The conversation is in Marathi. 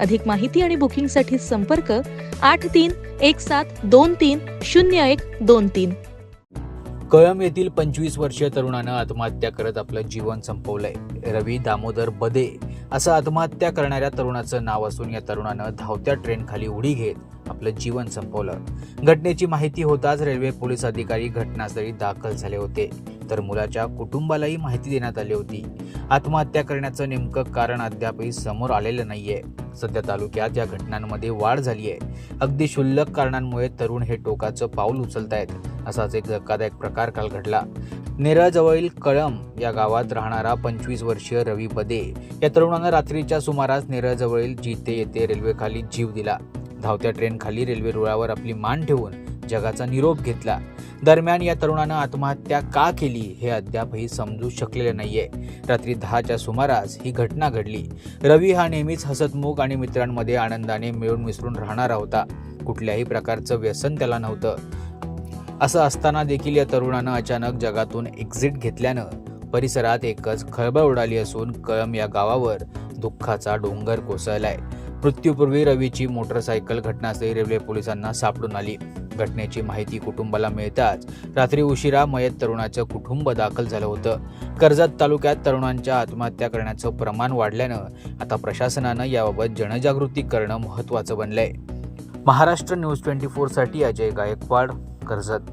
अधिक माहिती आणि बुकिंगसाठी संपर्क आठ तीन एक सात दोन तीन शून्य एक दोन तीन. कळम येथील पंचवीस वर्षीय तरुणानं आत्महत्या करत आपलं जीवन संपवलंय. रवी दामोदर बदे असं आत्महत्या करणाऱ्या तरुणाचं नाव असून या तरुणानं धावत्या ट्रेनखाली उडी घेत आपलं जीवन संपवलं. घटनेची माहिती होताच रेल्वे पोलीस अधिकारी घटनास्थळी दाखल झाले होते. तर मुलाच्या कुटुंबालाही माहिती देण्यात आली होती. आत्महत्या करण्याचं नेमकं कारण अद्यापही समोर आलेलं नाहीये. सध्या तालुक्यात या घटनांमध्ये वाढ झाली आहे अगदी क्षुल्लक कारणांमुळे तरुण हे टोकाचं पाऊल उचलतायत असाच एक धक्कादायक प्रकार काल घडला. नेरळजवळील कळम या गावात राहणारा पंचवीस वर्षीय रवी बदे या तरुणानं रात्रीच्या सुमारास नेरळजवळील जिते येथे रेल्वेखाली जीव दिला. धावत्या ट्रेनखाली रेल्वे रुळावर आपली मान ठेवून जगाचा निरोप घेतला. दरम्यान या तरुणानं आत्महत्या का केली हे अद्यापही समजू शकलेलं नाहीये. रात्री दहाच्या सुमारास ही घटना घडली. रवी हा नेहमीच हसतमुख आणि मित्रांमध्ये आनंदाने मिळून मिसळून राहणारा होता. कुठल्याही प्रकारचं व्यसन त्याला नव्हतं. असं असताना देखील या तरुणानं अचानक जगातून एक्झिट घेतल्यानं परिसरात एकच खळबळ उडाली असून कळम या गावावर दुःखाचा डोंगर कोसळलाय. मृत्यूपूर्वी रवीची मोटरसायकल घटनास्थळी रेल्वे पोलिसांना सापडून आली. घटनेची माहिती कुटुंबाला मिळताच रात्री उशिरा मयत तरुणाचं कुटुंब दाखल झालं होतं. कर्जत तालुक्यात तरुणांच्या आत्महत्या करण्याचं प्रमाण वाढल्यानं आता प्रशासनानं याबाबत जनजागृती करणं महत्त्वाचं बनलंय. महाराष्ट्र न्यूज ट्वेंटी फोरसाठी अजय गायकवाड कर्जत.